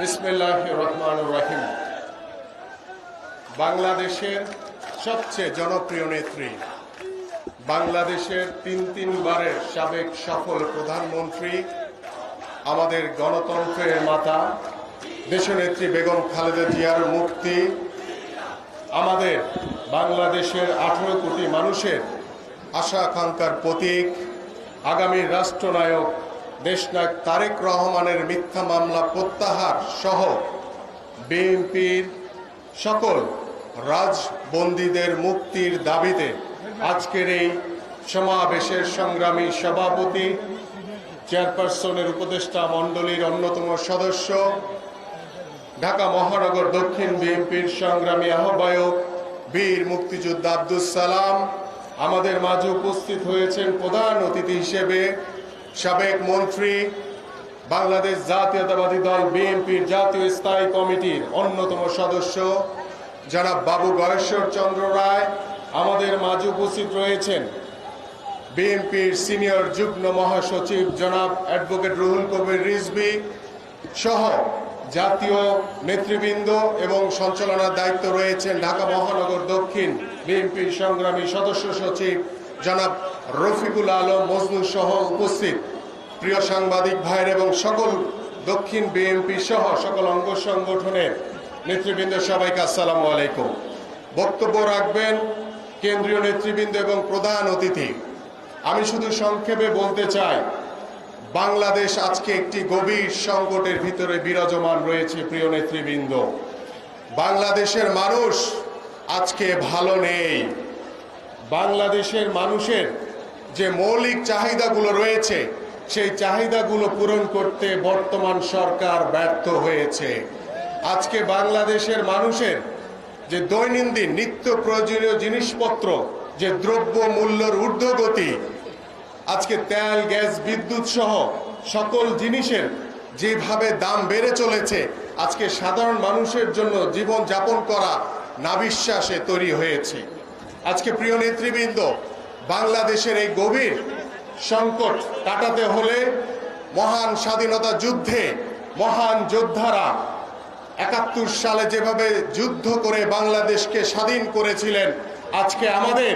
বিসমিল্লাহ রহমান রহিম বাংলাদেশের সবচেয়ে জনপ্রিয় নেত্রী, বাংলাদেশের তিন তিনবারের সাবেক সফল প্রধানমন্ত্রী, আমাদের গণতন্ত্রের মাতা, দেশনেত্রী বেগম খালেদা জিয়ার মুক্তি, আমাদের বাংলাদেশের আঠেরো কোটি মানুষের আশা আকাঙ্ক্ষার প্রতীক, আগামী রাষ্ট্রনায়ক দেশনায়ক তারেক রহমানের মিথ্যা মামলা প্রত্যাহার সহ বিএনপির সকল রাজবন্দীদের মুক্তির দাবিতে আজকের এই সমাবেশের সংগ্রামী সভাপতি চেয়ারপারসনের উপদেষ্টা মণ্ডলীর অন্যতম সদস্য, ঢাকা মহানগর দক্ষিণ বিএনপির সংগ্রামী আহ্বায়ক বীর মুক্তিযোদ্ধা আব্দুল সালাম। আমাদের মাঝে উপস্থিত হয়েছেন প্রধান অতিথি হিসেবে সাবেক মন্ত্রী বাংলাদেশ জাতীয়তাবাদী দল বিএনপির জাতীয় স্থায়ী কমিটির অন্যতম সদস্য যারা বাবু গয়েশ্বর চন্দ্র রায় আমাদের মাঝে উপস্থিত রয়েছেন। বিএনপির সিনিয়র যুগ্ম মহাসচিব জনাব অ্যাডভোকেট রুহুল কবির রিজভি সহ জাতীয় নেতৃবৃন্দ এবং সঞ্চালনার দায়িত্ব রয়েছেন ঢাকা মহানগর দক্ষিণ বিএনপির সংগ্রামী সদস্য সচিব জনাব রফিকুল আলম মজনু সহ উপস্থিত। প্রিয় সাংবাদিক ভাইয়ের এবং সকল দক্ষিণ বিএনপি সহ সকল অঙ্গ সংগঠনের নেতৃবৃন্দ সবাইকে আসসালামু আলাইকুম। বক্তব্য রাখবেন কেন্দ্রীয় নেতৃবৃন্দ এবং প্রধান অতিথি। আমি শুধু সংক্ষেপে বলতে চাই, বাংলাদেশ আজকে একটি গভীর সংকটের ভিতরে বিরাজমান রয়েছে, প্রিয় নেতৃবৃন্দ। বাংলাদেশের মানুষ আজকে ভালো নেই। বাংলাদেশের মানুষের যে মৌলিক চাহিদাগুলো রয়েছে, সেই চাহিদাগুলো পূরণ করতে বর্তমান সরকার ব্যর্থ হয়েছে। আজকে বাংলাদেশের মানুষের যে দৈনন্দিন নিত্য প্রয়োজনীয় জিনিসপত্র, যে দ্রব্য মূল্যর ঊর্ধ্বগতি, আজকে তেল, গ্যাস, বিদ্যুৎ সহ সকল জিনিসের যেভাবে দাম বেড়ে চলেছে, আজকে সাধারণ মানুষের জন্য জীবন যাপন করা নাবিশ্বাসে তৈরি হয়েছে। আজকে প্রিয় নেতৃবৃন্দ বাংলাদেশের এই গভীর সংকট কাটাতে হলে মহান স্বাধীনতা যুদ্ধে মহান যোদ্ধারা একাত্তর সালে যেভাবে যুদ্ধ করে বাংলাদেশকে স্বাধীন করেছিলেন, আজকে আমাদের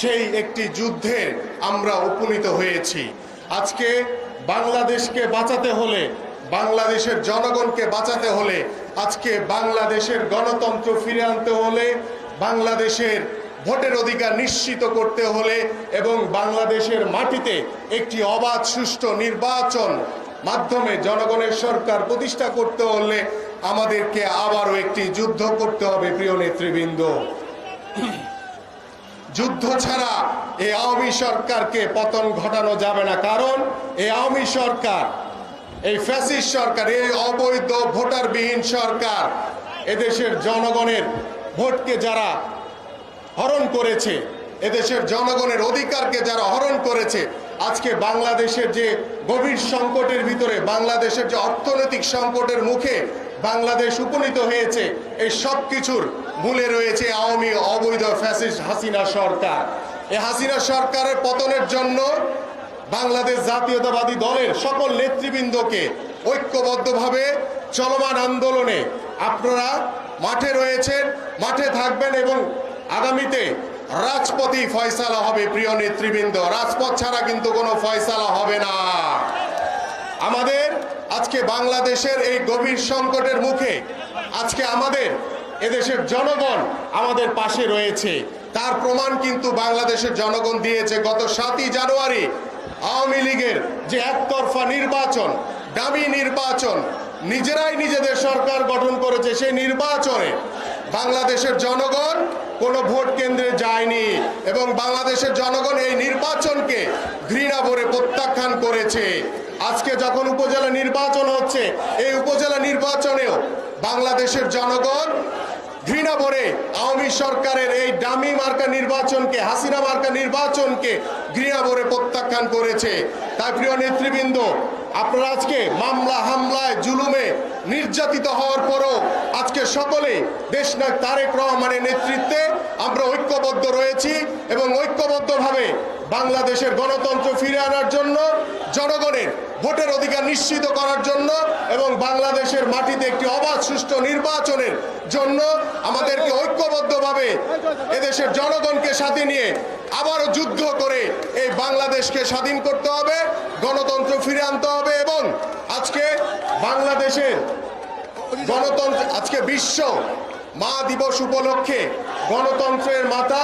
সেই একটি যুদ্ধে আমরা উপনীত হয়েছি। আজকে বাংলাদেশকে বাঁচাতে হলে, বাংলাদেশের জনগণকে বাঁচাতে হলে, আজকে বাংলাদেশের গণতন্ত্র ফিরে আনতে হলে, বাংলাদেশের ভোটের অধিকার নিশ্চিত করতে হলে এবং বাংলাদেশের মাটিতে একটি অবাধ, সুষ্ঠু নির্বাচন মাধ্যমে জনগণের সরকার প্রতিষ্ঠা করতে হলে আমাদেরকে আবারও একটি যুদ্ধ করতে হবে, প্রিয় নেতৃবৃন্দ। যুদ্ধ ছাড়া এই আওয়ামী সরকারকে পতন ঘটানো যাবে না। কারণ এই আওয়ামী সরকার, এই ফ্যাসিস সরকার, এই অবৈধ, ভোটারবিহীন সরকার এদেশের জনগণের ভোটকে যারা হরণ করেছে। এদেশের জনগণের অধিকারকে যারা হরণ করেছে, আজকে বাংলাদেশের যে গভীর সংকটের ভিতরে, বাংলাদেশের যে অর্থনৈতিক সংকটের মুখে বাংলাদেশ উপনীত হয়েছে, এই সব কিছুর মূলে রয়েছে আওয়ামী অবৈধ ফ্যাসিস্ট হাসিনা সরকার। এই হাসিনা সরকারের পতনের জন্য বাংলাদেশ জাতীয়তাবাদী দলের সকল নেতৃবৃন্দকে ঐক্যবদ্ধভাবে চলমান আন্দোলনে আপনারা মাঠে রয়েছেন, মাঠে থাকবেন এবং আগামীতে রাজপথই ফয়সালা হবে, প্রিয় নেতৃবৃন্দ। রাজপথ ছাড়া কিন্তু কোনো ফয়সালা হবে না। আমাদের আজকে বাংলাদেশের এই গভীর সংকটের মুখে আজকে আমাদের এদেশের জনগণ আমাদের পাশে রয়েছে। তার প্রমাণ কিন্তু বাংলাদেশের জনগণ দিয়েছে গত সাতই জানুয়ারি। আওয়ামী লীগের যে একতরফা নির্বাচন, দামি নির্বাচন, নিজেরাই নিজেদের সরকার গঠন করেছে সেই নির্বাচনে বাংলাদেশের জনগণ কোনো ভোট কেন্দ্রে যায়নি এবং বাংলাদেশের জনগণ এই নির্বাচনকে ঘৃণা ভরে প্রত্যাখ্যান করেছে। আজকে যখন উপজেলা নির্বাচন হচ্ছে, এই উপজেলা নির্বাচনেও বাংলাদেশের জনগণ ঘৃণা ভরে আওয়ামী সরকারের এই ডামি মার্কা নির্বাচনকে, হাসিনা মার্কা নির্বাচনকে ঘৃণা ভরে প্রত্যাখ্যান করেছে। তাই প্রিয় নেতৃবৃন্দ আপনারা আজকে মামলা, হামলায়, জুলুমে নির্যাতিত হওয়ার পরও আজকে সকলে দেশ দেশনায়ক তারেক রহমানের নেতৃত্বে আমরা ঐক্যবদ্ধ রয়েছি এবং ঐক্যবদ্ধভাবে বাংলাদেশের গণতন্ত্র ফিরে আনার জন্য, জনগণের ভোটের অধিকার নিশ্চিত করার জন্য এবং বাংলাদেশের মাটিতে একটি অবাধ সুষ্ঠু নির্বাচনের জন্য আমাদেরকে ঐক্যবদ্ধভাবে এদেশের জনগণকে সাথে নিয়ে আবারও যুদ্ধ করে এই বাংলাদেশকে স্বাধীন করতে হবে, গণতন্ত্র ফিরে আনতে হবে এবং আজকে বাংলাদেশের গণতন্ত্র, আজকে বিশ্ব মা দিবস উপলক্ষে গণতন্ত্রের মাতা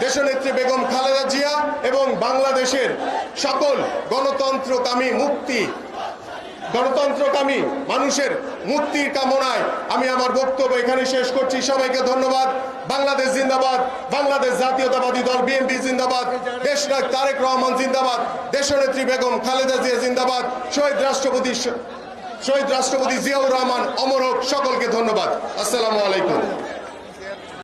দেশনেত্রী বেগম খালেদা জিয়া এবং বাংলাদেশের সকল গণতন্ত্রকামী মুক্তি, গণতন্ত্রকামী মানুষের মুক্তির কামনায় আমি আমার বক্তব্য এখানে শেষ করছি। সবাইকে ধন্যবাদ। বাংলাদেশ জিন্দাবাদ। বাংলাদেশ জাতীয়তাবাদী দল বিএনপি জিন্দাবাদ। দেশনায়ক তারেক রহমান জিন্দাবাদ। দেশনেত্রী বেগম খালেদা জিয়া জিন্দাবাদ। শহীদ রাষ্ট্রপতি শহীদ রাষ্ট্রপতি জিয়াউর রহমান অমর হোক। সকলকে ধন্যবাদ। আসসালামু আলাইকুম।